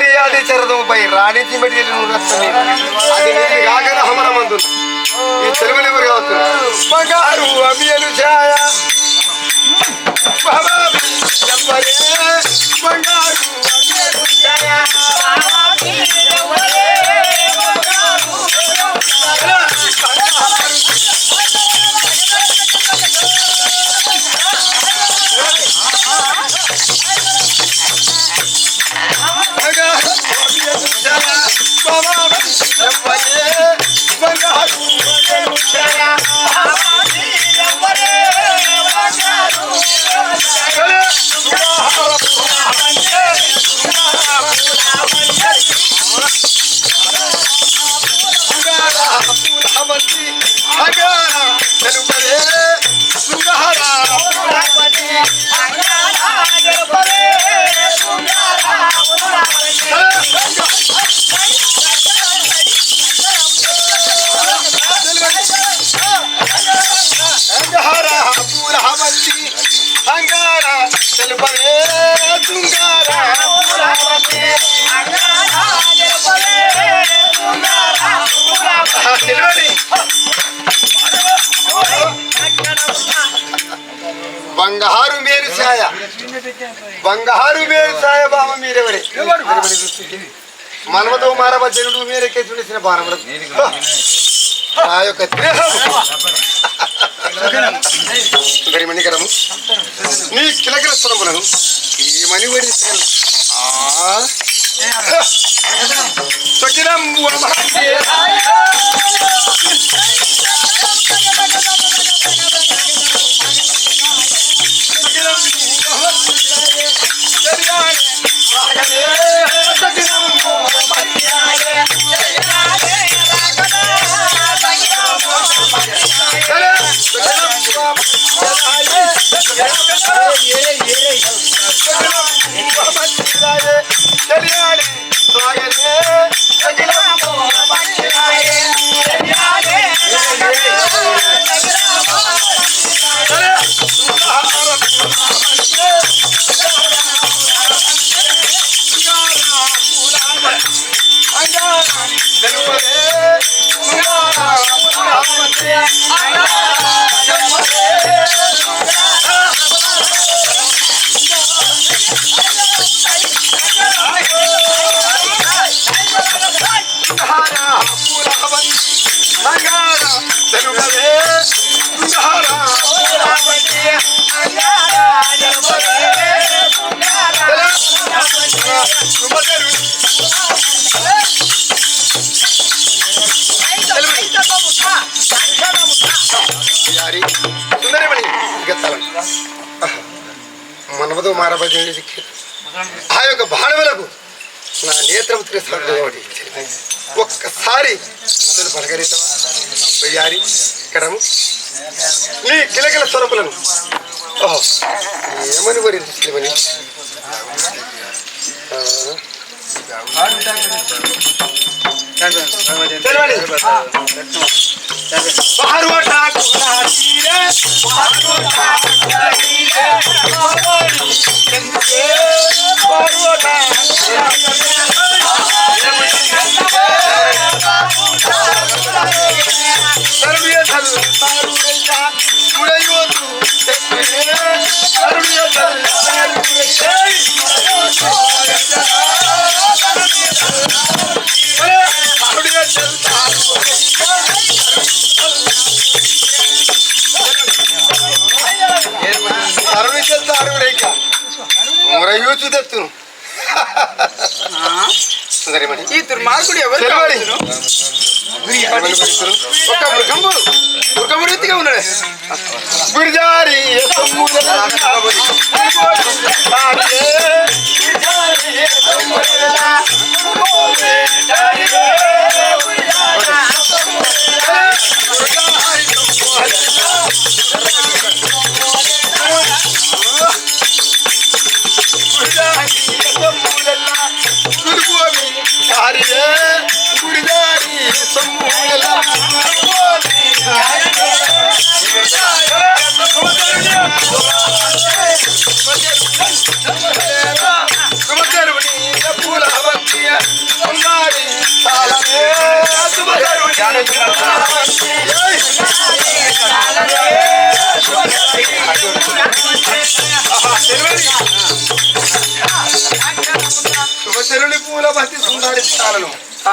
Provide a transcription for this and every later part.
అది చరదముపై రాణించి మెడి అది కాకన హమరమందు. ఈ తెలుగులు ఎవరు కావచ్చు? బంగారు అమియలు ఛాయ. బంగారు అమియలు ఛాయ. మనమతో మారవ జనుడు మీరెక్కే చూసిన బాణములకు నా యొక్క గరిమణికరము నీ కిలకిల స్వరములను ఏమని వరించగలను సకిరం యారి మనవతో మారబడి ఆ యొక్క బాణములకు నా నేత్రం తిరస్కరించబడి ఒక్కసారి అతను పలకరిస్తావా? యారి కడము. నీ కిలకిల స్వరములను ఓహో ఏమని बाहरो ठाकुरा तीरे సుందరిమణి ఈ దుర్మార్గుడు ఎవరు తెలవడి. కావచ్చును? ఒక మృగము మృగము రీతిగా ఉన్నాడు గురిజారి గురిజారి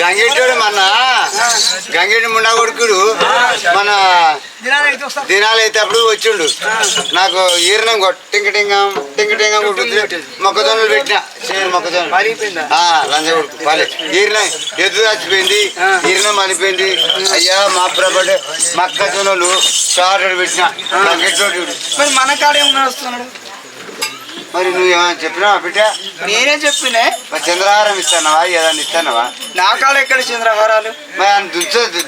గంగెట్టుడు మన గంగెట్టు ముండా కొడుకుడు మన దినాలు అయితే అప్పుడు వచ్చిండు. నాకు ఈరణం టింకటింగం టింకటింగం కొట్టుకుంటే మొక్కజొన్నలు పెట్టిన. చేను మొక్కజొన్న. లంజ కొడుకు. పాలే. ఈరణం ఎద్దు చచ్చిపోయింది. ఈరణం మలిపోయింది అయ్యా మా ప్రభడు మొక్కజొన్నలు చారు పెట్టిన. గంగెట్టోడు మరి మన కాడే ఉన్నాడు మరి నువ్వేమైనా చెప్పినావా బిడ్డ? నేనే చెప్పినే. మరి చంద్రహారం ఇస్తానవా? ఏదన్నా ఇస్తానవా? నా కాడ ఎక్కడ చంద్రహారాలు? మరి ఆయన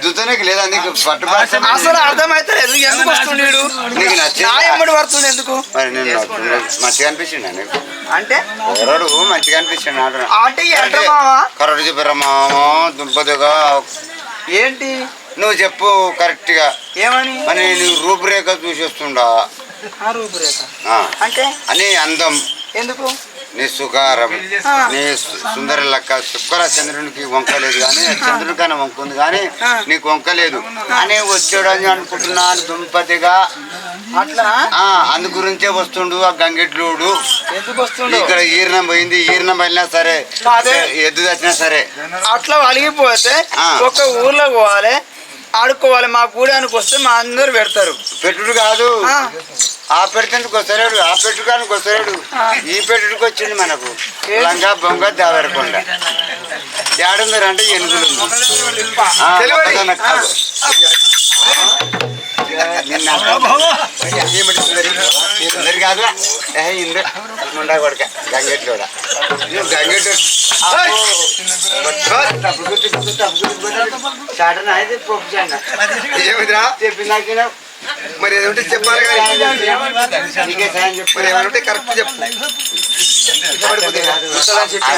దుద్దనికి లేదా? నీకు పట్టుబడి అసలు అర్థమైతలేదు. ఎందుకు వస్తుండీడు నీకు నచ్చిందా? నా ఎమ్మడి పడుతుంది ఎందుకు? మరి నేను మంచిగా అనిపించింది నీకు? అంటే? ఎవరాడు మంచిగా అనిపించింది అంటున్నా అంటే ఎట్ట మావా కరెక్ట్ చెప్పారమ్మా దుంపదుగా? ఏంటి? నువ్వు చెప్పు కరెక్ట్గా. ఏమని? మరి నువ్వు రూపురేఖ చూసి వస్తుండా. ఆ రూపురేఖ. ఆ. అంటే? అని అందం. ఎందుకు? నీ సుఖారం ఆ. నీ సుందర లెక్క. శుక్ర చంద్రునికి వంక లేదు కానీ చంద్రునికైనా వంక ఉంది కానీ. నీకు వంక లేదు అని వచ్చాడని అనుకుంటున్నాను దుంపతిగా. అట్లా? ఆ అందు గురించే వస్తుండు ఆ గంగెట్లుడు. ఎందుకు వస్తుండో? ఇక్కడ ఈరణం పోయింది. ఈరణం వెళ్ళినా సరే. ఎద్దు తెచ్చినా సరే. అట్లా అలిగిపోతే. ఒక ఊర్లో పోవాలి. ఆడుకోవాలి. మా గూడానికి వస్తే మా అందరు పెడతారు. పెట్టుడు కాదు. ఆ, పెడుతుందుకు వస్తలేడు ఆ పెట్టుకానికి వస్తలేడు. ఈ పెట్టుడికి వచ్చింది మనకు? లంగా బొంగ దావరకొండ ఏడుందరు అంటే ఎనుగులు. నిన్న ఏమిటి సుందరి? ఈ సుందరి కాదు ఏ ఇందు ముండా కొడక గంగెట్లోడ నువ్వు గంగెట్టు? చాటన అయితే ప్రొఫెషన్ ఏమిదిరా? చెప్పినాక మరి ఏదంటే చెప్పాలి మరి ఏమంటే కరెక్ట్ చెప్పు.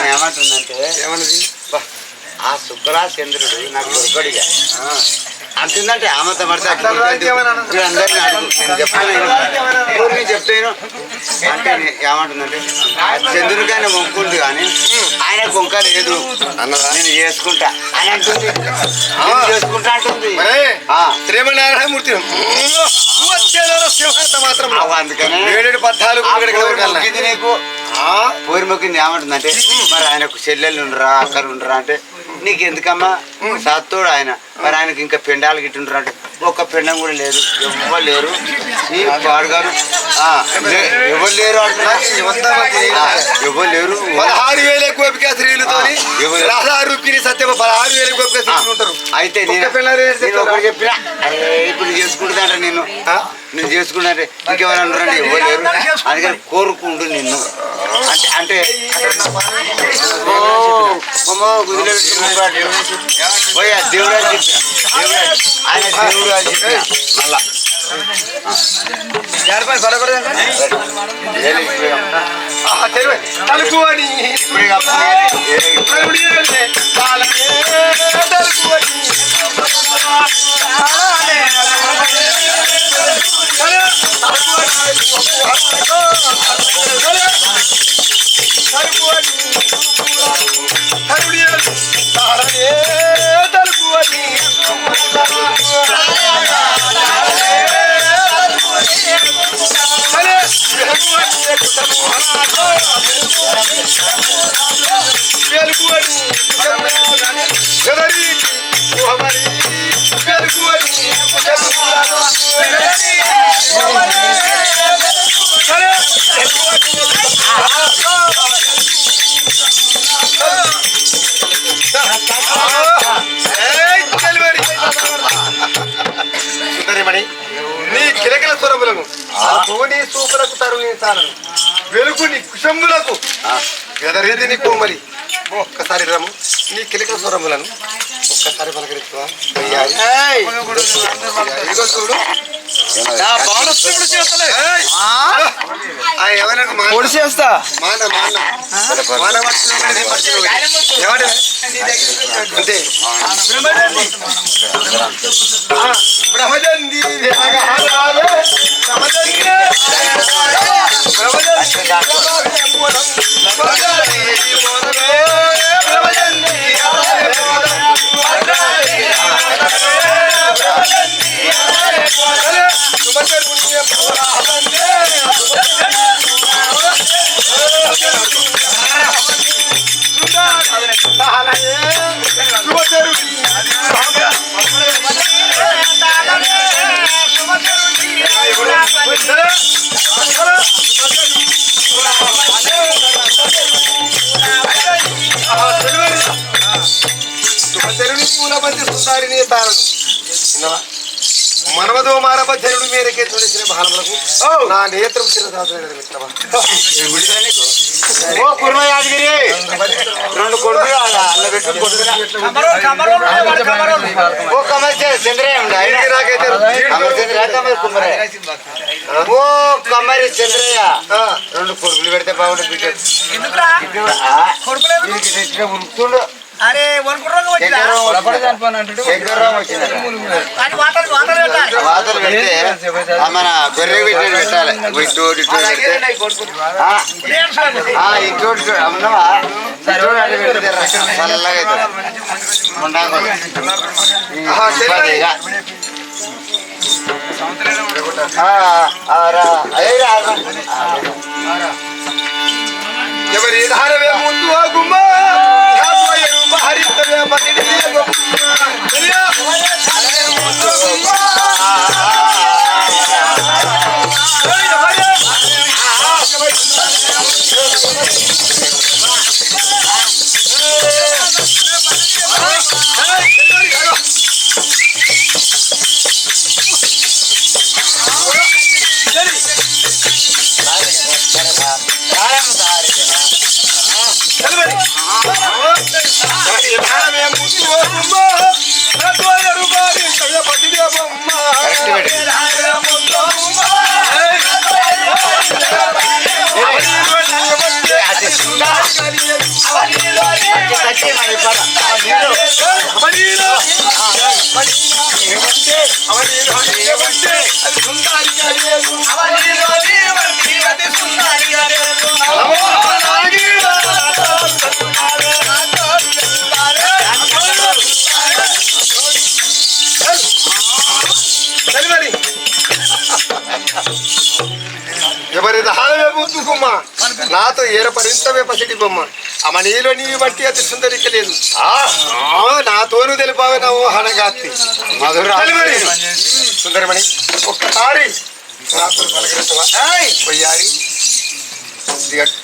ఏమంటుందంటే ఏమన్నది? ఆ శుక్రా చంద్రుడు నాకు దొరకడిగా అంటుందంటే ఆమెతో పడితే? అందరినీ చెప్తాను. అంటే ఏమంటుందంటే చంద్రుడికైనా వంకుంది కానీ ఆయన కొంక లేదు. అన్నదా? నేను చేసుకుంటా. అని అంటుంది. చేసుకుంటా అంటుంది. మరే ఆ, శ్రీమన్నారాయణమూర్తి. వచ్చేదో సింహాంత మాత్రం ఏడేడు పద్నాలుగు? మొక్కింది నీకు. ఆ? పోరు మొక్కింది ఏమంటుందంటే మరి ఆయనకు చెల్లెళ్ళు ఉండరా అక్కలు ఉండరా అంటే నీకు ఎందుకమ్మా సత్తోడు ఆయన. మరి ఆయనకి ఇంకా పెండాలు గిట్టుండ్రు అంటే ఒక్క పెండం కూడా లేదు. ఎవ్వరు లేరు. నీ లే- ఎవరు లేరు అంటున్నా? ఎవరు లేరు. పదహారు వేల గోపిక స్త్రీలతో ఎవరు? రాధా రుక్మిణి సత్యమ పదహారు వేల గోపిక స్త్రీలు ఉంటారు. అయితే నేను ఒకటి? చెప్పినా. అరే ఇప్పుడు చేసుకుంటుందంట నేను? నేను చేసుకుంటే ఇంకెవరు అంటారంటే ఎవరు లేరు అందుకని కోరుకుంటూ నిన్ను అంటే అంటే. పోయా దేవుడు దేవుడు. ఆయన దేవుడు అని మళ్ళా అని. తలుపు అని. స్వరములను నీ సూపులకు తరుణించాలను వెలుగు నీ కుశంబులకు. గదరీది నీ కోమలి. ఒక్కసారి రము నీ కిలకిల స్వరములను. ఒక్కసారి పలకరిస్తావా చేస్తా. మనవదో మానవచరుడు మేరకే చూసిన బాలములకు నా నేత్రం చిరదాసు మిత్రమా ఓ కుర్మ యాదగిరి రెండు. ఓ చంద్రయ్య. నాకైతే కమర్ రెండు కొడుకులు పెడితే బాగుంటుంది ఉరుకుతుండు. అరే. వాతలు పెడితే మన గొర్రె పెట్టాలి. ఇటు ఇటు చల్లగా. ఎవరి ధారవే ముందు ఆ గుమ్మ பாரித்தவே பதிலே నాతో ఏరపరింతవే పసిడి బొమ్మ. అమ్మ నీలో నీ బట్టి అతి సుందరిక లేదు ఆ, నాతోను తెలిపావే నా ఊహనగాత్రి మధురా. సుందరమణి ఒక్కసారి పొయ్యారి. దిగ-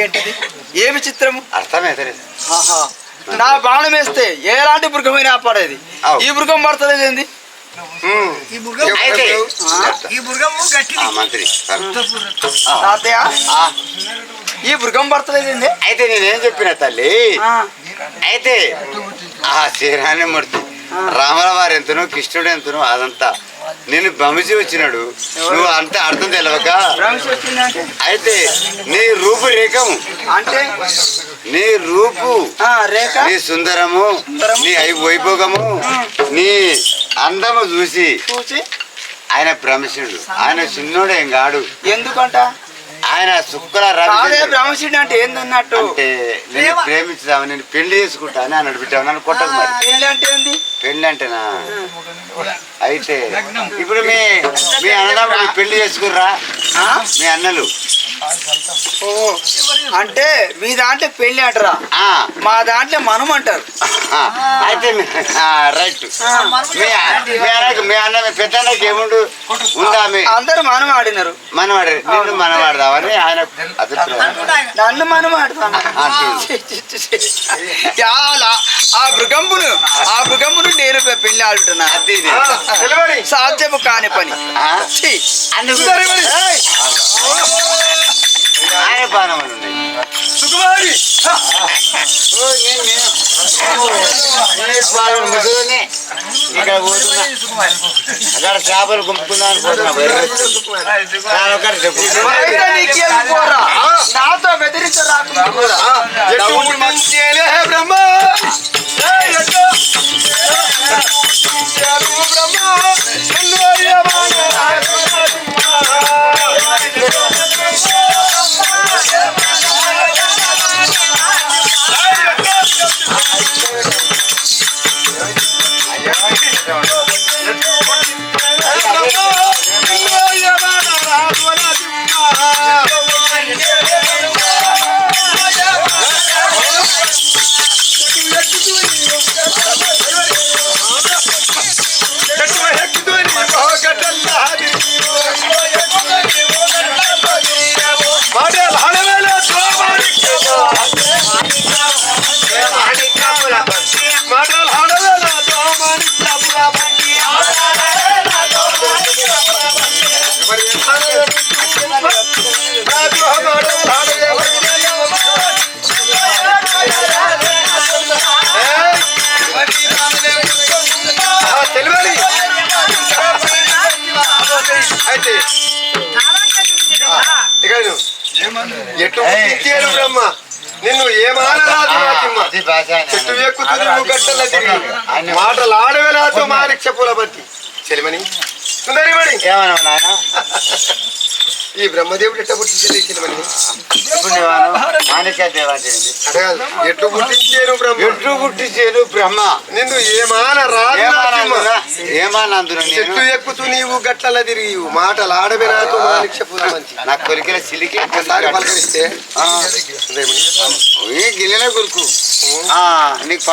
ఏంటిది? ఏమి చిత్రము? అర్థమైతే ఆహా. నా బాణం వేస్తే ఎలాంటి మృగమైన ఆపడేది. ఈ మృగం పడతలేదు ఏంది? ఈ మృగం పడతలేదు ఏంది? అయితే నేనేం చెప్పిన తల్లి? ఆ, అయితే ఆ శ్రీరాని మూర్తి రాముల వారు ఎంతనో కృష్ణుడు ఎంతనో అదంతా నేను భ్రమించి వచ్చినాడు. నువ్వు అంత అర్థం వచ్చిందంటే అయితే నీ రూపు రేఖము అంటే? నీ రూపు. నీ సుందరము నీ వైభోగము నీ అందము చూసి చూసి? ఆయన భ్రమించుడు ఆయన చిన్నోడేం కాడు. ఎందుకంట? ఆయన శుక్ర రవి అంటే ఏందన్నట్టు అంటే నేను ప్రేమించుదాము నేను పెళ్ళి చేసుకుంటా అని అన్నాడు బిడ్డ. నన్ను కొట్టకు మరి. పెళ్ళి అంటే ఏంది? పెళ్ళి అంటేనా? అయితే ఇప్పుడు మీ మీ అన్నదమ్ములు పెళ్ళి చేసుకుర్రా? మీ అన్నలు. అంటే మీ దాంట్లో పెళ్ళి అంటారా? మా దాంట్లో మనం అంటారు. అయితే రైట్. మీ అన్న మీ పెద్ద అన్నకి ఏముండు? ఉందా మీ అందరు మనం ఆడినారు. మనవాడు నిన్ను మనవాడదామని ఆయన అభిప్రాయం. నన్ను మనం అంటుంది. చాలా ఆ మృగంబును ఆ మృగంబును నేను పెళ్ళి ఆడుతున్నా. సాధ్యము కాని పని ఆ? ఛీ! అన్ని సుందరిమణి. ఏయ్! ఆయన బాణములు ఉన్నాయి సుకుమారి ముసలినే. ఇక్కడ పోతున్నా అక్కడ చేపలు గుంపుకున్నాను పోతున్నా నాతో బెదిరించరా పోరా ఎటు ఉండించేలే బ్రహ్మ బ్రహ్మ గట్టల తిరిగి. మాటలు ఆడవేలాతో మారిక్ష చెలిమని సుందరిమణి. నాయన ఈ బ్రహ్మదేవుడు అంటే కాదు ఎట్లు బ్రహ్మ? ఎట్లు పుట్టించేను బ్రహ్మ? నిన్ను ఏమాన రాదు చెట్టు ఎక్కుతూ నీవు గట్ల తిరిగి మాటలు ఆడవేలాతో మారిక్ష పూలబంతి నా కొరికిన సిలికి ఒకసారి పలకరిస్తే. గిల్లెల కొరుకు. నీకు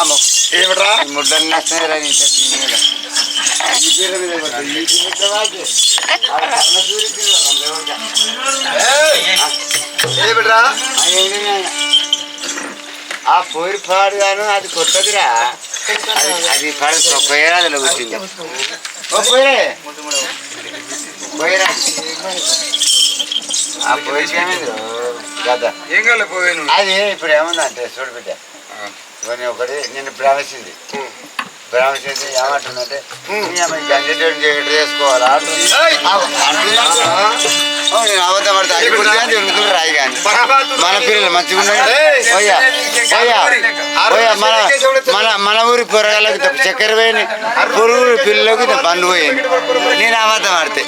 అమ్మో. ఏమిట్రా. ఈ మీద. ఈ. ఆ ఏమిట్రా పోయి పాడుగాను అది కొత్తదిరా అది- అది పాడు పోయేరాదులో వచ్చింది ఓ పోయే పోయిరా ఆ ఏమైంది కదా ఏం కాలే పోయాను అది ఇప్పుడు ఏముందంటే చూడు బిడ్డ ఇవన్నీ ఒకటి నేను భ్రమించింది భ్రమించింది ఏమంటుందంటే చేయడం చేసుకోవాలా? నేను అబద్ధం పడతా కానీ తిరుగుతుంది రాయి కానీ? మన పిల్లలు మంచిగా! పోయా పోయా పోయా మన మన మన ఊరి పొరగాళ్ళకి చక్కెర పోయింది పురుగురు పిల్లలకి బండ్లు పోయింది నేను అబద్ధం ఆడితే.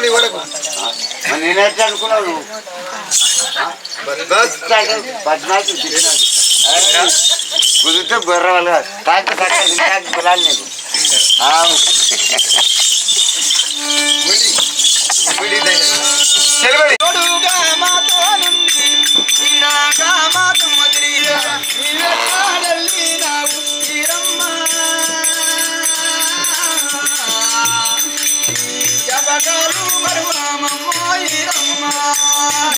నీ వరకు నేనైతే అనుకున్నావు పద్నాలుగు ጉዝቱ ጎረበል ታንቀሳቀስ ብላል ಗಾಮ